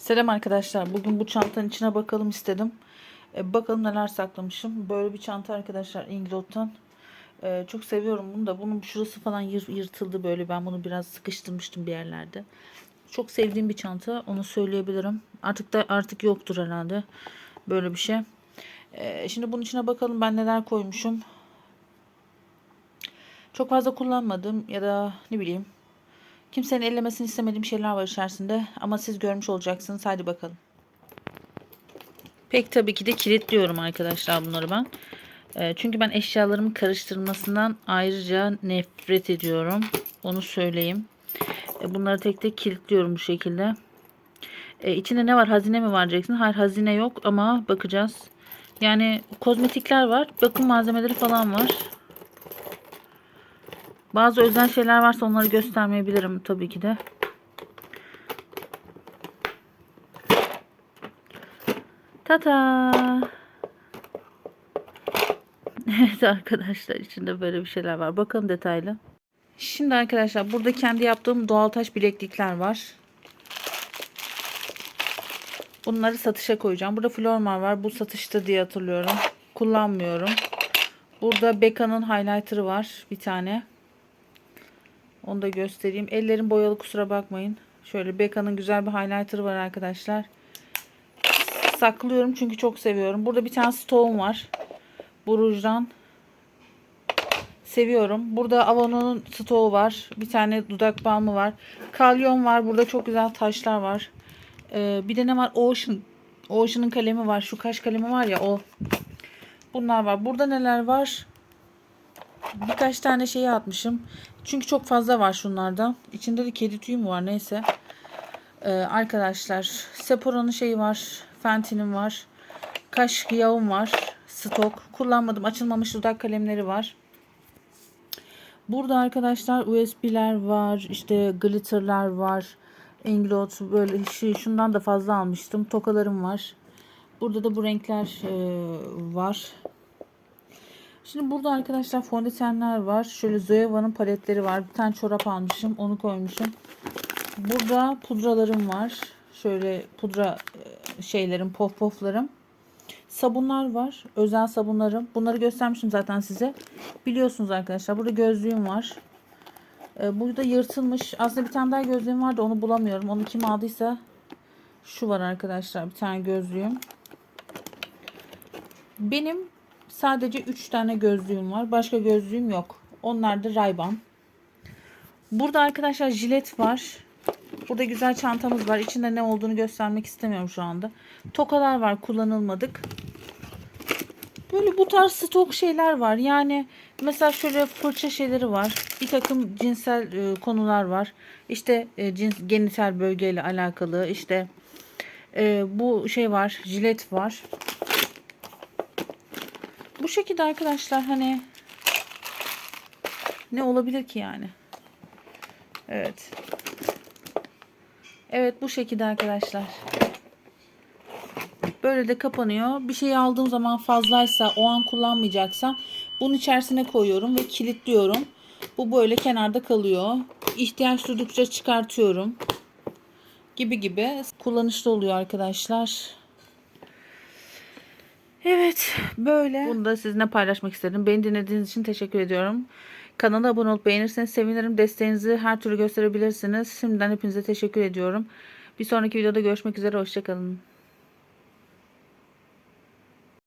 Selam arkadaşlar. Bugün bu çantanın içine bakalım istedim. E, bakalım neler saklamışım. Böyle bir çanta arkadaşlar Inglot'tan. E, çok seviyorum bunu da. Bunun şurası falan yır, yırtıldı böyle. Ben bunu biraz sıkıştırmıştım bir yerlerde. Çok sevdiğim bir çanta. Onu söyleyebilirim. Artık da artık yoktur herhalde. Böyle bir şey. E, şimdi bunun içine bakalım ben neler koymuşum. Çok fazla kullanmadım ya da ne bileyim Kimsenin ellemesini istemediğim şeyler var içerisinde ama siz görmüş olacaksınız. Hadi bakalım. Pek tabii ki de kilitliyorum arkadaşlar bunları ben. E, çünkü ben eşyalarımın karıştırılmasından ayrıca nefret ediyorum. Onu söyleyeyim. E, bunları tek tek kilitliyorum bu şekilde. E, içinde ne var? Hazine mi var diyeceksin? Hayır hazine yok ama bakacağız. Yani kozmetikler var. Bakım malzemeleri falan var. Bazı özel şeyler varsa onları göstermeyebilirim tabii ki de. Tata. Evet arkadaşlar içinde böyle bir şeyler var. Bakalım detaylı. Şimdi arkadaşlar burada kendi yaptığım doğal taş bileklikler var. Bunları satışa koyacağım. Burada Flormar var. Bu satışta diye hatırlıyorum. Kullanmıyorum. Burada Becca'nın highlighter'ı var. Bir tane. Onu da göstereyim. Ellerim boyalı kusura bakmayın. Şöyle Becca'nın güzel bir highlighter var arkadaşlar. Saklıyorum çünkü çok seviyorum. Burada bir tane stone var. Bu rujdan. Seviyorum. Burada Avon'un stoğu var. Bir tane dudak balmı var. Kalyon var. Burada çok güzel taşlar var. Ee, bir de ne var? Ocean. Ocean'ın kalemi var. Şu kaş kalemi var ya o. Bunlar var. Burada neler var? Birkaç tane şeyi atmışım. Çünkü çok fazla var şunlardan. İçinde de kedi tüyü mü var neyse. Ee, arkadaşlar Sephora'nın şeyi var. Fenty'nin var. Kaş yağım var. Stok. Kullanmadım. Açılmamış dudak kalemleri var. Burada arkadaşlar USB'ler var. İşte glitter'lar var. Inglot böyle şey, şundan da fazla almıştım. Tokalarım var. Burada da bu renkler e, var. Şimdi burada arkadaşlar fondötenler var. Şöyle Zoeva'nın paletleri var. Bir tane çorap almışım. Onu koymuşum. Burada pudralarım var. Şöyle pudra e, şeylerim, pof poflarım. Sabunlar var. Özel sabunlarım. Bunları göstermiştim zaten size. Biliyorsunuz arkadaşlar. Burada gözlüğüm var. Ee, burada yırtılmış. Aslında bir tane daha gözlüğüm vardı. Onu bulamıyorum. Onu kim aldıysa şu var arkadaşlar. Bir tane gözlüğüm. Benim sadece 3 tane gözlüğüm var. Başka gözlüğüm yok. Onlar da Ray-Ban. Burada arkadaşlar jilet var. Burada güzel çantamız var. İçinde ne olduğunu göstermek istemiyorum şu anda. Tokalar var kullanılmadık. Böyle bu tarz stok şeyler var. Yani mesela şöyle fırça şeyleri var. Bir takım cinsel e, konular var. İşte e, cins, genital bölgeyle alakalı. İşte e, bu şey var. Jilet var. Bu şekilde arkadaşlar hani ne olabilir ki yani? Evet. Evet bu şekilde arkadaşlar. Böyle de kapanıyor. Bir şey aldığım zaman fazlaysa o an kullanmayacaksam bunun içerisine koyuyorum ve kilitliyorum. Bu böyle kenarda kalıyor. İhtiyaç duydukça çıkartıyorum. Gibi gibi kullanışlı oluyor arkadaşlar. Evet böyle. Bunu da sizinle paylaşmak istedim. Beni dinlediğiniz için teşekkür ediyorum. Kanala abone olup beğenirseniz sevinirim. Desteğinizi her türlü gösterebilirsiniz. Şimdiden hepinize teşekkür ediyorum. Bir sonraki videoda görüşmek üzere. Hoşçakalın.